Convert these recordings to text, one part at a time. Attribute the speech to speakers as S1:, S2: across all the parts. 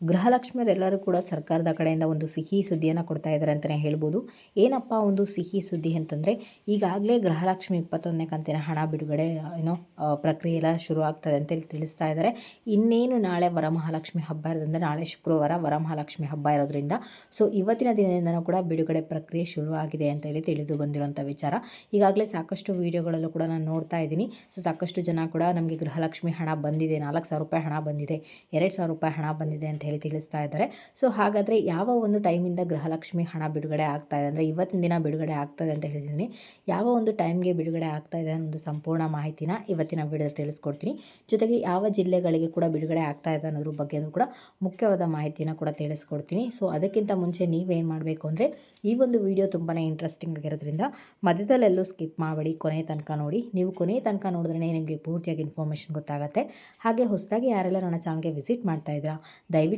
S1: ಗೃಹಲಕ್ಷ್ಮಿಯರೆಲ್ಲರೂ ಕೂಡ ಸರ್ಕಾರದ ಕಡೆಯಿಂದ ಒಂದು ಸಿಹಿ ಸುದ್ದಿಯನ್ನು ಕೊಡ್ತಾ ಇದ್ದಾರೆ ಅಂತಲೇ ಹೇಳ್ಬೋದು. ಏನಪ್ಪ ಒಂದು ಸಿಹಿ ಸುದ್ದಿ ಅಂತಂದರೆ, ಈಗಾಗಲೇ ಗೃಹಲಕ್ಷ್ಮಿ ಇಪ್ಪತ್ತೊಂದನೇ ಕಂತಿನ ಹಣ ಬಿಡುಗಡೆ, ಏನೋ ಪ್ರಕ್ರಿಯೆ ಎಲ್ಲ ಶುರು ಆಗ್ತದೆ ಅಂತೇಳಿ ತಿಳಿಸ್ತಾ ಇದ್ದಾರೆ ಇನ್ನೇನು ನಾಳೆ ವರಮಹಾಲಕ್ಷ್ಮಿ ಹಬ್ಬ ಇರೋದ್ರಿಂದ, ನಾಳೆ ಶುಕ್ರವಾರ ವರಮಹಾಲಕ್ಷ್ಮಿ ಹಬ್ಬ ಇರೋದ್ರಿಂದ, ಸೊ ಇವತ್ತಿನ ದಿನದಿಂದನೂ ಕೂಡ ಬಿಡುಗಡೆ ಪ್ರಕ್ರಿಯೆ ಶುರು ಆಗಿದೆ ಅಂತೇಳಿ ತಿಳಿದು ಬಂದಿರುವಂಥ ವಿಚಾರ. ಈಗಾಗಲೇ ಸಾಕಷ್ಟು ವಿಡಿಯೋಗಳಲ್ಲೂ ಕೂಡ ನಾನು ನೋಡ್ತಾ ಇದ್ದೀನಿ. ಸೊ ಸಾಕಷ್ಟು ಜನ ಕೂಡ ನಮಗೆ ಗೃಹಲಕ್ಷ್ಮಿ ಹಣ ಬಂದಿದೆ, ನಾಲ್ಕು ಸಾವಿರ ರೂಪಾಯಿ ಹಣ ಬಂದಿದೆ, ಎರಡು ಸಾವಿರ ರೂಪಾಯಿ ಹಣ ಬಂದಿದೆ ಅಂತ ಹೇಳಿ ತಿಳಿಸ್ತಾ ಇದ್ದಾರೆ. ಸೊ ಹಾಗಾದರೆ ಯಾವ ಒಂದು ಟೈಮಿಂದ ಗೃಹಲಕ್ಷ್ಮಿ ಹಣ ಬಿಡುಗಡೆ ಆಗ್ತಾ ಇದೆ ಅಂದರೆ ಇವತ್ತಿನ ದಿನ ಬಿಡುಗಡೆ ಆಗ್ತದೆ ಅಂತ ಹೇಳಿದ್ದೀನಿ. ಯಾವ ಒಂದು ಟೈಮ್ಗೆ ಬಿಡುಗಡೆ ಆಗ್ತಾ ಇದೆ ಅನ್ನೋದು ಸಂಪೂರ್ಣ ಮಾಹಿತಿನ ಇವತ್ತಿನ ವಿಡಿಯೋದಲ್ಲಿ ತಿಳಿಸ್ಕೊಡ್ತೀನಿ. ಜೊತೆಗೆ ಯಾವ ಜಿಲ್ಲೆಗಳಿಗೆ ಕೂಡ ಬಿಡುಗಡೆ ಆಗ್ತಾ ಇದೆ ಅನ್ನೋದ್ರ ಬಗ್ಗೆ ಕೂಡ ಮುಖ್ಯವಾದ ಮಾಹಿತಿನ ಕೂಡ ತಿಳಿಸ್ಕೊಡ್ತೀನಿ. ಸೊ ಅದಕ್ಕಿಂತ ಮುಂಚೆ ನೀವೇನು ಮಾಡಬೇಕು ಅಂದರೆ ಈ ಒಂದು ವಿಡಿಯೋ ತುಂಬಾ ಇಂಟ್ರೆಸ್ಟಿಂಗ್ ಆಗಿರೋದ್ರಿಂದ ಮಧ್ಯದಲ್ಲೆಲ್ಲೂ ಸ್ಕಿಪ್ ಮಾಡಬೇಡಿ ಕೊನೆ ತನಕ ನೋಡಿ. ನೀವು ಕೊನೆ ತನಕ ನೋಡಿದ್ರೆ ನಿಮಗೆ ಪೂರ್ತಿಯಾಗಿ ಇನ್ಫಾರ್ಮೇಷನ್ ಗೊತ್ತಾಗುತ್ತೆ. ಹಾಗೆ ಹೊಸದಾಗಿ ಯಾರೆಲ್ಲ ನನ್ನ ಚಾನಲ್ಗೆ ವಿಸಿಟ್ ಮಾಡ್ತಾ ಇದ್ದೀರಾ, ದಯವಿಟ್ಟು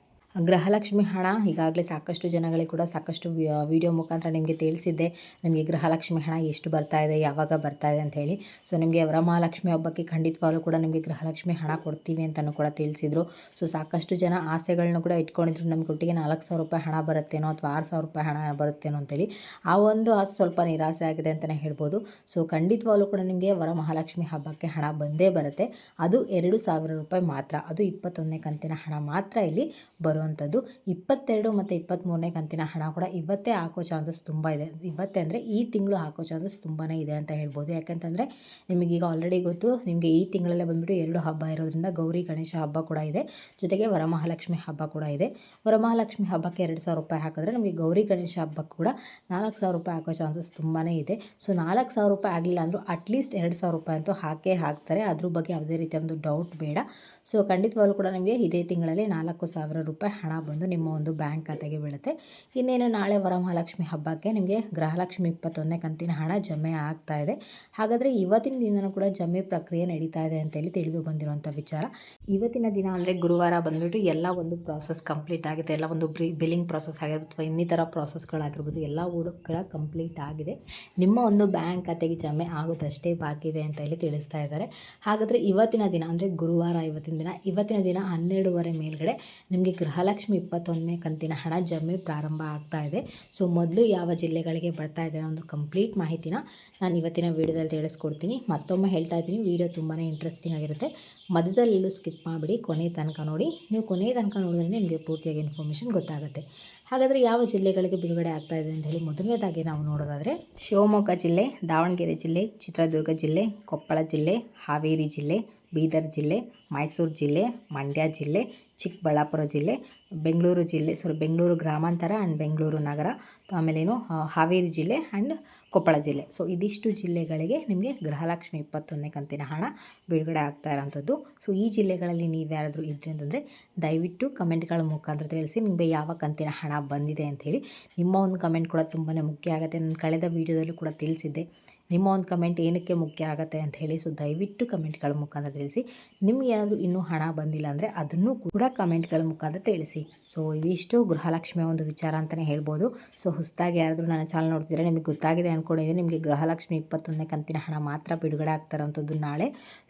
S1: ಗೃಹಲಕ್ಷ್ಮಿ ಹಣ ಈಗಾಗಲೇ ಸಾಕಷ್ಟು ಜನಗಳಿಗೆ ಕೂಡ ಸಾಕಷ್ಟು ವಿಡಿಯೋ ಮುಖಾಂತರ ನಿಮಗೆ ತಿಳಿಸಿದ್ದೆ. ನಿಮಗೆ ಗೃಹಲಕ್ಷ್ಮಿ ಹಣ ಎಷ್ಟು ಬರ್ತಾ ಇದೆ, ಯಾವಾಗ ಬರ್ತಾ ಇದೆ ಅಂತ ಹೇಳಿ. ಸೊ ನಿಮಗೆ ವರಮಹಾಲಕ್ಷ್ಮಿ ಹಬ್ಬಕ್ಕೆ ಖಂಡಿತವಾಗ್ಲೂ ಕೂಡ ನಿಮಗೆ ಗೃಹಲಕ್ಷ್ಮಿ ಹಣ ಕೊಡ್ತೀವಿ ಅಂತಲೂ ಕೂಡ ತಿಳಿಸಿದ್ರು. ಸೊ ಸಾಕಷ್ಟು ಜನ ಆಸೆಗಳನ್ನ ಕೂಡ ಇಟ್ಕೊಂಡಿದ್ರು. ನಮ್ಮ ಒಟ್ಟಿಗೆ ನಾಲ್ಕು ಸಾವಿರ ರೂಪಾಯಿ ಹಣ ಬರುತ್ತೇನೋ ಅಥವಾ ಆರು ಸಾವಿರ ರೂಪಾಯಿ ಹಣ ಬರುತ್ತೇನೋ ಅಂತೇಳಿ ಆ ಒಂದು ಆಸೆ ಸ್ವಲ್ಪ ನಿರಾಸೆ ಆಗಿದೆ ಅಂತಲೇ ಹೇಳ್ಬೋದು. ಸೊ ಖಂಡಿತವಾಗ್ಲೂ ಕೂಡ ನಿಮಗೆ ವರಮಹಾಲಕ್ಷ್ಮಿ ಹಬ್ಬಕ್ಕೆ ಹಣ ಬಂದೇ ಬರುತ್ತೆ. ಅದು ಎರಡು ಸಾವಿರ ರೂಪಾಯಿ ಮಾತ್ರ. ಅದು ಇಪ್ಪತ್ತೊಂದನೇ ಕಂತಿನ ಹಣ ಮಾತ್ರ ಇಲ್ಲಿ ಬರುವಂಥದ್ದು ಇಪ್ಪತ್ತೆರಡು ಮತ್ತು ಇಪ್ಪತ್ತ್ಮೂರನೇ ಕಂತಿನ ಹಣ ಕೂಡ ಇವತ್ತೇ ಹಾಕೋ ಚಾನ್ಸಸ್ ತುಂಬ ಇದೆ. ಇವತ್ತೇ ಅಂದರೆ ಈ ತಿಂಗಳು ಹಾಕೋ ಚಾನ್ಸಸ್ ತುಂಬಾ ಇದೆ ಅಂತ ಹೇಳ್ಬೋದು. ಯಾಕಂತಂದರೆ ನಿಮಗೀಗ ಆಲ್ರೆಡಿ ಗೊತ್ತು, ನಿಮಗೆ ಈ ತಿಂಗಳಲ್ಲೇ ಬಂದುಬಿಟ್ಟು ಎರಡು ಹಬ್ಬ ಇರೋದ್ರಿಂದ ಗೌರಿ, ಗಣೇಶ ಹಬ್ಬ ಕೂಡ ಇದೆ. ಜೊತೆಗೆ ವರಮಹಾಲಕ್ಷ್ಮಿ ಹಬ್ಬ ಕೂಡ ಇದೆ. ವರಮಹಾಲಕ್ಷ್ಮಿ ಹಬ್ಬಕ್ಕೆ ಎರಡು ಸಾವಿರ ರೂಪಾಯಿ ಹಾಕಿದ್ರೆ ನಮಗೆ ಗೌರಿ, ಗಣೇಶ ಹಬ್ಬಕ್ಕೆ ಕೂಡ ನಾಲ್ಕು ಸಾವಿರ ರೂಪಾಯಿ ಹಾಕೋ ಚಾನ್ಸಸ್ ತುಂಬಾ ಇದೆ. ಸೊ ನಾಲ್ಕು ಸಾವಿರ ರೂಪಾಯಿ ಆಗಲಿಲ್ಲ ಅಂದರೂ ಅಟ್ಲೀಸ್ಟ್ ಎರಡು ಸಾವಿರ ರೂಪಾಯಿ ಅಂತೂ ಹಾಕೇ ಹಾಕ್ತಾರೆ. ಅದ್ರ ಬಗ್ಗೆ ಯಾವುದೇ ರೀತಿಯ ಒಂದು ಡೌಟ್ ಬೇಡ. ಸೊ ಖಂಡಿತವಾಗ್ಲೂ ಕೂಡ ನಿಮಗೆ ಇದೇ ತಿಂಗಳಲ್ಲಿ ನಾಲ್ಕು ಸಾವಿರ ರೂಪಾಯಿ ಹಣ ಬಂದು ನಿಮ್ಮ ಒಂದು ಬ್ಯಾಂಕ್ ಖಾತೆಗೆ ಬೀಳುತ್ತೆ. ಇನ್ನೇನು ನಾಳೆ ವರಮಹಾಲಕ್ಷ್ಮಿ ಹಬ್ಬಕ್ಕೆ ನಿಮಗೆ ಗೃಹಲಕ್ಷ್ಮಿ ಇಪ್ಪತ್ತೊಂದನೇ ಕಂತಿನ ಹಣ ಜಮೆ ಆಗ್ತಾ ಇದೆ. ಹಾಗಾದರೆ ಇವತ್ತಿನ ದಿನನೂ ಕೂಡ ಜಮೆ ಪ್ರಕ್ರಿಯೆ ನಡೀತಾ ಇದೆ ಅಂತೇಳಿ ತಿಳಿದು ಬಂದಿರುವಂಥ ವಿಚಾರ. ಇವತ್ತಿನ ದಿನ ಅಂದರೆ ಗುರುವಾರ ಬಂದುಬಿಟ್ಟು ಎಲ್ಲ ಒಂದು ಪ್ರಾಸೆಸ್ ಕಂಪ್ಲೀಟ್ ಆಗಿದೆ. ಎಲ್ಲ ಒಂದು ಬಿಲ್ಲಿಂಗ್ ಪ್ರಾಸೆಸ್ ಆಗಿರ್ಬೋದು ಅಥವಾ ಇನ್ನಿತರ ಪ್ರಾಸೆಸ್ಗಳಾಗಿರ್ಬೋದು ಎಲ್ಲ ಕೂಡ ಕಂಪ್ಲೀಟ್ ಆಗಿದೆ. ನಿಮ್ಮ ಒಂದು ಬ್ಯಾಂಕ್ ಖಾತೆಗೆ ಜಮೆ ಆಗೋದಷ್ಟೇ ಬಾಕಿ ಇದೆ ಅಂತ ಹೇಳಿ ತಿಳಿಸ್ತಾ ಇದ್ದಾರೆ. ಹಾಗಾದರೆ ಇವತ್ತಿನ ದಿನ ಅಂದರೆ ಗುರುವಾರ ಇವತ್ತಿನ ದಿನ ಇವತ್ತಿನ ದಿನ ಹನ್ನೆರಡುವರೆ ಮೇಲ್ಗಡೆ ನಿಮಗೆ ಗೃಹಲಕ್ಷ್ಮಿ ಇಪ್ಪತ್ತೊಂದನೇ ಕಂತಿನ ಹಣ ಜಮೆ ಪ್ರಾರಂಭ ಆಗ್ತಾ ಇದೆ. ಸೊ, ಮೊದಲು ಯಾವ ಜಿಲ್ಲೆಗಳಿಗೆ ಬರ್ತಾ ಇದೆ ಒಂದು ಕಂಪ್ಲೀಟ್ ಮಾಹಿತಿನ ನಾನು ಇವತ್ತಿನ ವೀಡಿಯೋದಲ್ಲಿ ತಿಳಿಸ್ಕೊಡ್ತೀನಿ. ಮತ್ತೊಮ್ಮೆ ಹೇಳ್ತಾ ಇದ್ದೀನಿ, ವೀಡಿಯೋ ತುಂಬಾ ಇಂಟ್ರೆಸ್ಟಿಂಗ್ ಆಗಿರುತ್ತೆ. ಮಧ್ಯದಲ್ಲೆಲ್ಲೂ ಸ್ಕಿಪ್ ಮಾಡಿಬಿಡಿ, ಕೊನೆ ತನಕ ನೋಡಿ. ನೀವು ಕೊನೆ ತನಕ ನೋಡಿದ್ರೆ ನಿಮಗೆ ಪೂರ್ತಿಯಾಗಿ ಇನ್ಫಾರ್ಮೇಷನ್ ಗೊತ್ತಾಗುತ್ತೆ. ಹಾಗಾದರೆ ಯಾವ ಜಿಲ್ಲೆಗಳಿಗೆ ಬಿಡುಗಡೆ ಆಗ್ತಾ ಇದೆ ಅಂತ ಹೇಳಿ ಮೊದಲನೇದಾಗಿ ನಾವು ನೋಡೋದಾದರೆ, ಶಿವಮೊಗ್ಗ ಜಿಲ್ಲೆ, ದಾವಣಗೆರೆ ಜಿಲ್ಲೆ, ಚಿತ್ರದುರ್ಗ ಜಿಲ್ಲೆ, ಕೊಪ್ಪಳ ಜಿಲ್ಲೆ, ಹಾವೇರಿ ಜಿಲ್ಲೆ, ಬೀದರ್ ಜಿಲ್ಲೆ, ಮೈಸೂರು ಜಿಲ್ಲೆ, ಮಂಡ್ಯ ಜಿಲ್ಲೆ ಚಿಕ್ಕಬಳ್ಳಾಪುರ ಜಿಲ್ಲೆ, ಬೆಂಗಳೂರು ಜಿಲ್ಲೆ ಸಾರಿ ಬೆಂಗಳೂರು ಗ್ರಾಮಾಂತರ ಆ್ಯಂಡ್ ಬೆಂಗಳೂರು ನಗರ. ಆಮೇಲೇನು ಹಾವೇರಿ ಜಿಲ್ಲೆ ಆ್ಯಂಡ್ ಕೊಪ್ಪಳ ಜಿಲ್ಲೆ. ಸೊ ಇದಿಷ್ಟು ಜಿಲ್ಲೆಗಳಿಗೆ ನಿಮಗೆ ಗೃಹಲಕ್ಷ್ಮಿ ಇಪ್ಪತ್ತೊಂದನೇ ಕಂತಿನ ಹಣ ಬಿಡುಗಡೆ ಆಗ್ತಾ ಇರೋಂಥದ್ದು. ಸೊ ಈ ಜಿಲ್ಲೆಗಳಲ್ಲಿ ನೀವು ಯಾರಾದರೂ ಇದ್ರಿ ಅಂತಂದರೆ ದಯವಿಟ್ಟು ಕಮೆಂಟ್ಗಳ ಮುಖಾಂತರ ತಿಳಿಸಿ ನಿಮಗೆ ಯಾವ ಕಂತಿನ ಹಣ ಬಂದಿದೆ ಅಂಥೇಳಿ. ನಿಮ್ಮ ಒಂದು ಕಮೆಂಟ್ ಕೂಡ ತುಂಬಾ ಮುಖ್ಯ ಆಗುತ್ತೆ. ನಾನು ಕಳೆದ ವೀಡಿಯೋದಲ್ಲೂ ಕೂಡ ತಿಳಿಸಿದ್ದೆ. ನಿಮ್ಮ ಒಂದು ಕಮೆಂಟ್ ಏನಕ್ಕೆ ಮುಖ್ಯ ಆಗುತ್ತೆ ಅಂತ ಹೇಳಿ ಸೊ ದಯವಿಟ್ಟು ಕಮೆಂಟ್ಗಳ ಮುಖಾಂತರ ತಿಳಿಸಿ. ನಿಮ್ಗೆ ಏನಾದರೂ ಇನ್ನೂ ಹಣ ಬಂದಿಲ್ಲ ಅಂದರೆ ಅದನ್ನು ಕೂಡ ಕಮೆಂಟ್ಗಳ ಮುಖಾಂತರ ತಿಳಿಸಿ. ಸೊ ಇದಿಷ್ಟು ಗೃಹಲಕ್ಷ್ಮಿಯ ಒಂದು ವಿಚಾರ ಅಂತಲೇ ಹೇಳ್ಬೋದು. ಸೊ ಹೊಸದಾಗಿ ಯಾರಾದರೂ ನನ್ನ ಚಾನಲ್ ನೋಡ್ತಿದ್ರೆ ನಿಮಗೆ ಗೊತ್ತಾಗಿದೆ ಅಂದ್ಕೊಂಡಿದ್ದೀನಿ ನಿಮಗೆ ಗೃಹಲಕ್ಷ್ಮಿ ಇಪ್ಪತ್ತೊಂದನೇ ಕಂತಿನ ಹಣ ಮಾತ್ರ ಬಿಡುಗಡೆ ಆಗ್ತಾರಂಥದ್ದು ನಾಳೆ.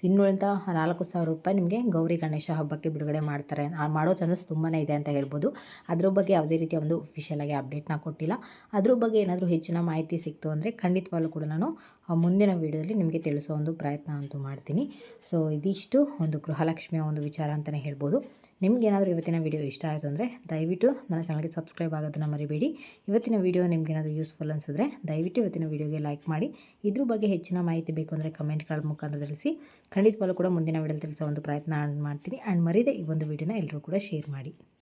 S1: ಇನ್ನುಳಿದ ನಾಲ್ಕು ಸಾವಿರ ರೂಪಾಯಿ ನಿಮಗೆ ಗೌರಿ ಗಣೇಶ ಹಬ್ಬಕ್ಕೆ ಬಿಡುಗಡೆ ಮಾಡ್ತಾರೆ. ಮಾಡೋ ಚಾನ್ಸಸ್ ತುಂಬಾ ಇದೆ ಅಂತ ಹೇಳ್ಬೋದು. ಅದ್ರ ಬಗ್ಗೆ ಯಾವುದೇ ರೀತಿಯ ಒಂದು ಅಫಿಷಿಯಲ್ ಆಗಿ ಅಪ್ಡೇಟ್ನ ಕೊಟ್ಟಿಲ್ಲ. ಅದ್ರ ಬಗ್ಗೆ ಏನಾದರೂ ಹೆಚ್ಚಿನ ಮಾಹಿತಿ ಸಿಕ್ತು ಅಂದರೆ ಖಂಡಿತವಾಗ್ಲೂ ಕೂಡ ನಾನು ಮುಂದಿನ ವೀಡಿಯೋದಲ್ಲಿ ನಿಮಗೆ ತಿಳಿಸೋ ಒಂದು ಪ್ರಯತ್ನ ಅಂತೂ ಮಾಡ್ತೀನಿ. ಸೊ ಇದಿಷ್ಟು. ಒಂದು ಗೃಹಲಕ್ಷ್ಮಿಯ ಒಂದು ವಿಚಾರ ಅಂತಲೇ ಹೇಳ್ಬೋದು. ನಿಮಗೇನಾದರೂ ಇವತ್ತಿನ ವೀಡಿಯೋ ಇಷ್ಟ ಆಯಿತು ಅಂದರೆ ದಯವಿಟ್ಟು ನನ್ನ ಚಾನಲ್ಗೆ ಸಬ್ಸ್ಕ್ರೈಬ್ ಆಗೋದನ್ನು ಮರಿಬೇಡಿ. ಇವತ್ತಿನ ವೀಡಿಯೋ ನಿಮಗೇನಾದರೂ ಯೂಸ್ಫುಲ್ ಅನಿಸಿದ್ರೆ ದಯವಿಟ್ಟು ಇವತ್ತಿನ ವೀಡಿಯೋಗೆ ಲೈಕ್ ಮಾಡಿ. ಇದ್ರ ಬಗ್ಗೆ ಹೆಚ್ಚಿನ ಮಾಹಿತಿ ಬೇಕು ಅಂದರೆ ಕಮೆಂಟ್ಗಳ ಮುಖಾಂತರ ತಿಳಿಸಿ. ಖಂಡಿತವಾಗ್ಲೂ ಕೂಡ ಮುಂದಿನ ವೀಡಿಯೋದಲ್ಲಿ ತಿಳಿಸೋ ಒಂದು ಪ್ರಯತ್ನ ಮಾಡ್ತೀನಿ. ಆ್ಯಂಡ್ ಮರೀದೇ ಈ ಒಂದು ವೀಡಿಯೋನ ಎಲ್ಲರೂ ಕೂಡ ಶೇರ್ ಮಾಡಿ.